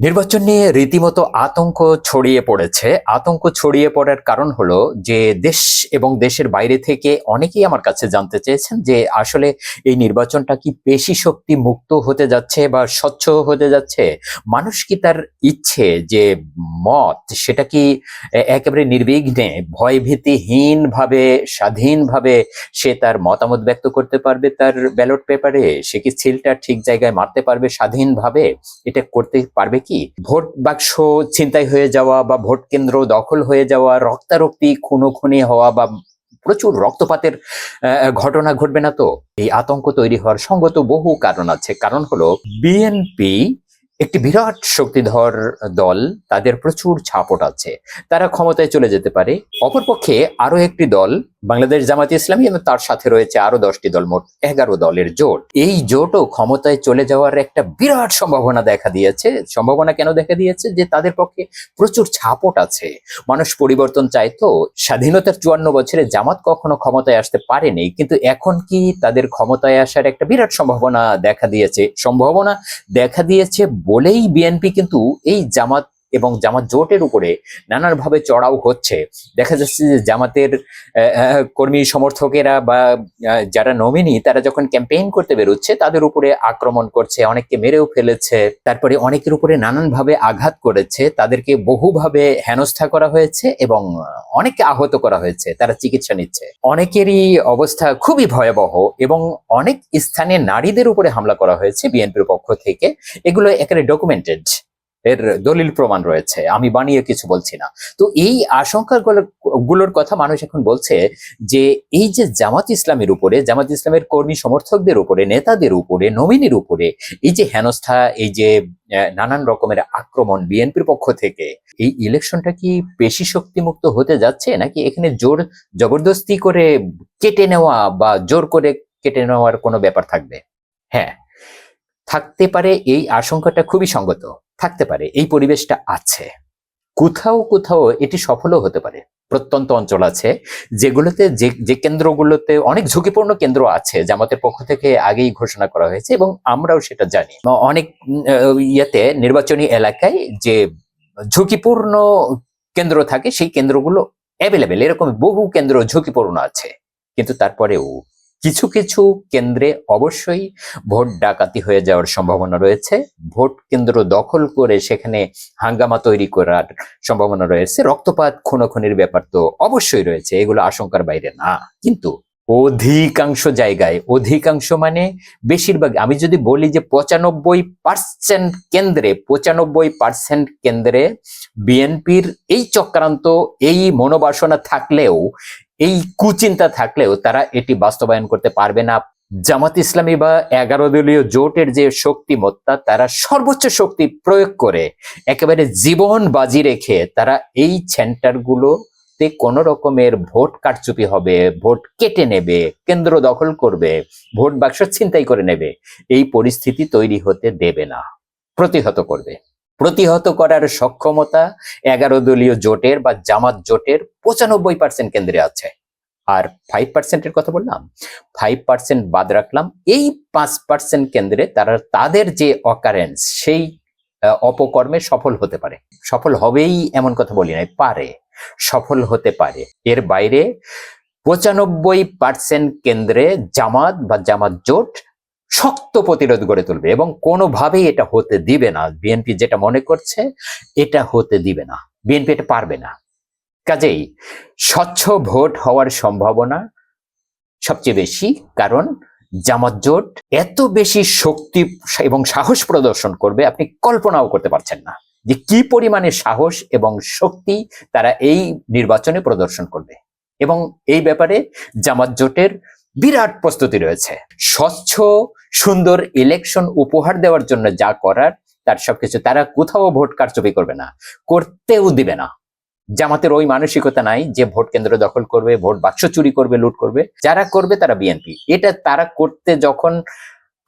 নির্বাচন নিয়ে রীতিমতো আতঙ্ক ছড়িয়ে পড়েছে। আতঙ্ক ছড়িয়ে পড়ার কারণ হলো যে, দেশ এবং দেশের বাইরে থেকে অনেকেই আমার কাছে জানতে চেয়েছেন যে, আসলে এই নির্বাচনটা কি পেশি শক্তি মুক্ত হতে যাচ্ছে বা স্বচ্ছ হতে যাচ্ছে? মানুষ কি তার ইচ্ছে যে, মত সেটা কি একেবারে নির্বিঘ্নে ভয়ভীতিহীন ভাবে স্বাধীনভাবে সে তার মতামত ব্যক্ত করতে পারবে তার ব্যালট পেপারে? সে কি সিলটা ঠিক জায়গায় মারতে পারবে স্বাধীনভাবে? এটা করতে পারবে কি? ভোট বাক্স ছিনতাই হয়ে যাওয়া বা ভোট কেন্দ্র দখল হয়ে যাওয়া, রক্তারক্তি, খুনোখুনি হওয়া বা প্রচুর রক্তপাতের ঘটনা ঘটবে না তো? এই আতঙ্ক তৈরি হওয়ার সঙ্গত বহু কারণ আছে। কারণ হলো বিএনপি একটি বিরাট শক্তিধর দল, তাদের প্রচুর ছাপট আছে। তারা ক্ষমতায় চলে যেতে পারে। অপরপক্ষে আরও একটি দল বাংলাদেশ জামাত ইসলামী এবং তার সাথে রয়েছে আরও দশটি দল মোট এগারো দলের জোট। এই জোটও ক্ষমতায় চলে যাওয়ার একটা বিরাট সম্ভাবনা দেখা দিয়েছে। সম্ভাবনা কেন দেখা দিয়েছে? যে তাদের পক্ষে প্রচুর ছাপট আছে। মানুষ পরিবর্তন চায় তো। স্বাধীনতার চুয়ান্ন বছরে জামাত কখনো ক্ষমতায় আসতে পারেনি, কিন্তু এখন কি তাদের ক্ষমতায় আসার একটা বিরাট সম্ভাবনা দেখা দিয়েছে? সম্ভাবনা দেখা দিয়েছে বলেই বিএনপি কিন্তু এই জামাত এবং জামাত জোটের উপরে নানানভাবে চড়াও হচ্ছে। দেখা যাচ্ছে যে জামাতের কর্মী সমর্থকেরা বা যারা নমিনি তারা যখন ক্যাম্পেইন করতে বেরোচ্ছে, তাদের উপরে আক্রমণ করছে, অনেককে মেরেও ফেলেছে, তারপরে অনেকের উপরে নানানভাবে আঘাত করেছে, তাদেরকে বহুভাবে হেনস্থা করা হয়েছে এবং অনেককে আহত করা হয়েছে, তারা চিকিৎসা নিচ্ছে। অনেকেরই অবস্থা খুবই ভয়াবহ এবং অনেক স্থানে নারীদের উপরে হামলা করা হয়েছে বিএনপির পক্ষ থেকে। এগুলো একেবারে ডকুমেন্টেড এর দলিল প্রমাণ রয়েছে, আমি বানিয়ে কিছু বলছি না। তো এই আশঙ্কা গুলোর কথা মানুষ এখন বলছে যে, এই যে জামাত ইসলামের উপরে, জামাত ইসলামের কর্মী সমর্থকদের উপরে, নেতাদের উপরে, নমিনির উপরে, এই যে হেনস্থা, এই যে নানান রকমের আক্রমণ বিএনপির পক্ষ থেকে, এই ইলেকশনটা কি পেশি শক্তিমুক্ত হতে যাচ্ছে? নাকি এখানে জোর জবরদস্তি করে কেটে নেওয়া বা জোর করে কেটে নেওয়ার কোনো ব্যাপার থাকবে? হ্যাঁ থাকতে পারে, এই আশঙ্কাটা খুবই সঙ্গত। থাকতে পারে, এই পরিবেশটা আছে। কোথাও কোথাও এটি সফলও হতে পারে। প্রত্যন্ত অঞ্চল আছে, যেগুলোতে যে যে কেন্দ্রগুলোতে অনেক ঝুঁকিপূর্ণ কেন্দ্র আছে, জামাতের পক্ষ থেকে আগেই ঘোষণা করা হয়েছে এবং আমরাও সেটা জানি। অনেক ইয়েতে নির্বাচনী এলাকায় যে ঝুঁকিপূর্ণ কেন্দ্র থাকে, সেই কেন্দ্রগুলো অ্যাভেলেবেল এরকম বহু কেন্দ্র ঝুঁকিপূর্ণ আছে। কিন্তু তারপরেও কিছু কিছু কেন্দ্রে অবশ্যই ভোট ডাকাতি হয়ে যাওয়ার সম্ভাবনা রয়েছে। ভোট কেন্দ্র দখল করে সেখানে হাঙ্গামা তৈরি করার সম্ভাবনা রয়েছে। রক্তপাত, খুনোখুনির ব্যাপার তো অবশ্যই রয়েছে, এগুলো আশঙ্কার বাইরে না। কিন্তু অধিকাংশ জায়গায়, অধিকাংশ মানে বেশিরভাগ, আমি যদি বলি যে পঁচানব্বই পার্সেন্ট কেন্দ্রে, পঁচানব্বই পার্সেন্ট কেন্দ্রে বিএনপির এই চক্রান্ত, এই মনোবাসনা থাকলেও এই কুচিন্তা থাকলেও তারা এটি বাস্তবায়ন করতে পারবে না। জামাত ইসলামী বা এগারো দলীয় জোটের যে শক্তিমত্তা, তারা সর্বোচ্চ শক্তি প্রয়োগ করে একেবারে জীবন বাজি রেখে তারা এই সেন্টারগুলোতে কোনো রকমের ভোট কারচুপি হবে, ভোট কেটে নেবে, কেন্দ্র দখল করবে, ভোট বাক্স ছিনতাই করে নেবে, এই পরিস্থিতি তৈরি হতে দেবে না, প্রতিহত করবে। প্রতিহত করার সক্ষমতা এগারো দলীয় জোটের বা জামাত জোটের পঁচানব্বই পার্সেন্ট কেন্দ্রে আছে। আর ফাইভ পার্সেন্টের কথা বললাম ফাইভ পার্সেন্ট বাদ রাখলাম, এই পাঁচ পার্সেন্ট কেন্দ্রে তারা, তাদের যে অকারেন্স সেই অপকর্মে সফল হতে পারে। সফল হবেই এমন কথা বলি নাই, পারে, সফল হতে পারে। এর বাইরে পঁচানব্বই পার্সেন্ট কেন্দ্রে জামাত বা জামাত জোট শক্ত প্রতিরোধ গড়ে তুলবে এবং কোনোভাবেই এটা হতে দিবে না। বিএনপি যেটা মনে করছে, এটা হতে দিবে না। বিএনপি এটা পারবে না। কাজেই স্বচ্ছ ভোট হওয়ার সম্ভাবনা সবচেয়ে বেশি, কারণ জামাত জোট এত বেশি শক্তি এবং সাহস প্রদর্শন করবে, আপনি কল্পনাও করতে পারছেন না যে কি পরিমাণে সাহস এবং শক্তি তারা এই নির্বাচনে প্রদর্শন করবে। এবং এই ব্যাপারে জামাত জোটের বিরাট প্রস্তুতি রয়েছে। স্বচ্ছ সুন্দর ইলেকশন উপহার দেওয়ার জন্য যা করার, তার সবকিছু তারা কোথাও ভোট কারচুপি করবে না, করতেও দিবে না। জামাতের ওই মানসিকতা নাই যে ভোট কেন্দ্র দখল করবে, ভোট বাক্স চুরি করবে, লুট করবে। যারা করবে তারা বিএনপি এটা তারা করতে যখন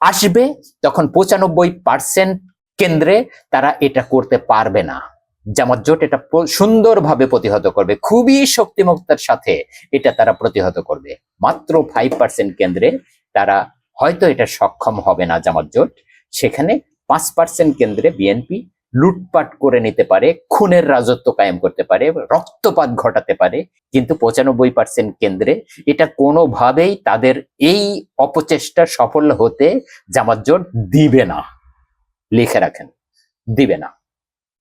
আসবে, তখন পঁচানব্বই পার্সেন্ট কেন্দ্রে তারা এটা করতে পারবে না। জামাত জোট এটা সুন্দরভাবে প্রতিহত করবে, খুবই শক্তিমত্তার সাথে এটা তারা প্রতিহত করবে। মাত্র ফাইভ পার্সেন্ট কেন্দ্রে তারা হয়তো এটা সক্ষম হবে না জামাত জোট। সেখানে পাঁচ পার্সেন্ট কেন্দ্রে বিএনপি লুটপাট করে নিতে পারে, খুনের রাজত্ব কায়েম করতে পারে, রক্তপাত ঘটাতে পারে, কিন্তু পঁচানব্বই পার্সেন্ট কেন্দ্রে এটা কোনোভাবেই তাদের এই অপচেষ্টা সফল হতে জামাত জোট দিবে না। লিখে রাখেন, দিবে না।